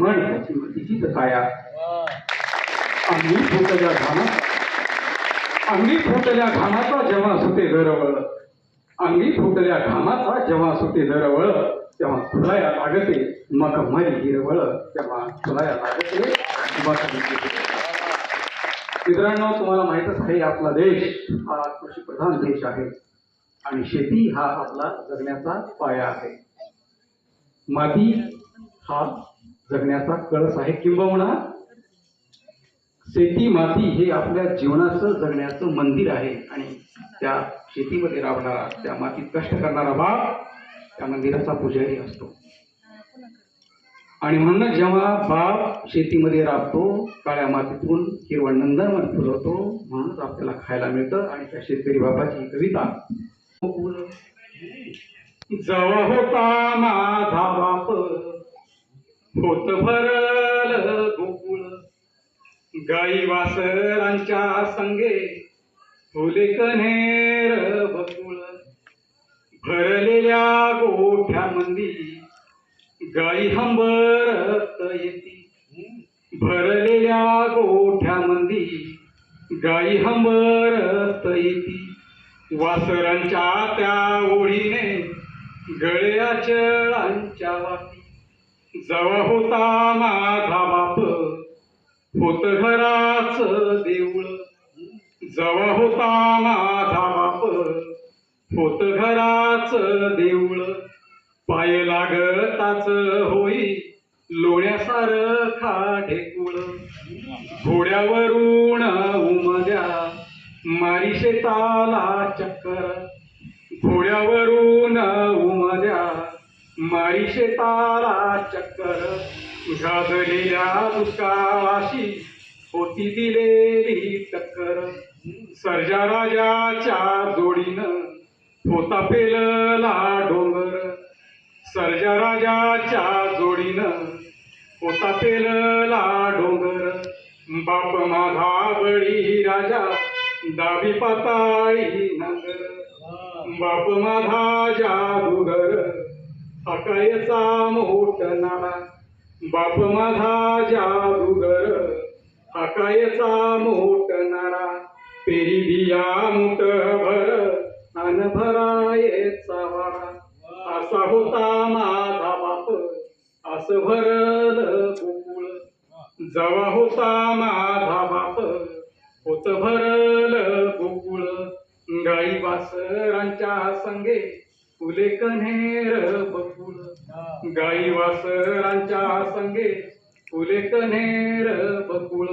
मन त्याची तिची काया अंगी फुटल्या घामाचा अंगी फुटल्या घामाचा जेव्हा सुटे दरवळ. अंगी फुटल्या घामाचा जेव्हा सुटे दरवळ तेव्हा फुलाया लागते मग मरी हिरवळ. तेव्हा फुलाया लागते मग मित्रांनो तुम्हाला माहीतच आहे आपला देश हा कृषी प्रधान देश आहे. आणि शेती हा आपला जगण्याचा पाया आहे. माती हा जगण्याचा कळस आहे. किंबहुना शेती माती हे आपल्या जीवनाचं जगण्याचं मंदिर आहे. आणि त्या शेतीमध्ये राबणारा त्या मातीत कष्ट करणारा बाप त्या मंदिराचा पुजारी असतो. आणि म्हणून जेव्हा बाप शेतीमध्ये राबतो काळ्या मातीतून हिरवळ नंदनवन फुलवतो म्हणूनच आपल्याला खायला मिळतं. आणि त्या शेतकरी बाबाची कविता. जवा होता माझा होत भरल गोकुळ. गाई वासरांच्या संगे फुले कन्हेर बकुळ. भरलेल्या गोठ्यामंदी गाई हंबरत येती. भरलेल्या गोठ्यामंदी गाई हंबरत येती. वासरांच्या त्या ओढीने गळ्या चळांच्या वाटी जवा होता माझा बाप होत घराच देऊळ. जवा होता माझा बाप होत घराच देऊळ. पाय लागताच होई लोण्यासारखा ढेकुळ. घोड्यावरून उमद्या मारी शेताला चक्कर. घोड्यावरून मारी तारा चक्कर गाजलेल्या दुष्काळाशी होती दिलेली टक्कर. सर्जा राजाच्या जोडीनं होता पेलला डोंगर. सर्जा राजाच्या जोडीनं होता पेलला डोंगर. बाप माझा बळी राजा दावी पाताळी नगर. बाप माझा जादूगर. हकायचा मोठ नाडा बाप माझा जादूगर. हकायचा मोठ नाडा पेरी बिया मुठ भर अन भरायचा वाडा असा होता माझा बाप. असं भरल गोकुळ. जवा होता माझा बाप. होत भरल गोकुळ. गाई वासरांच्या संगे फुले कनेर बपुळ गाई वासरांच्या संगे फुले कन्हेर बकुळ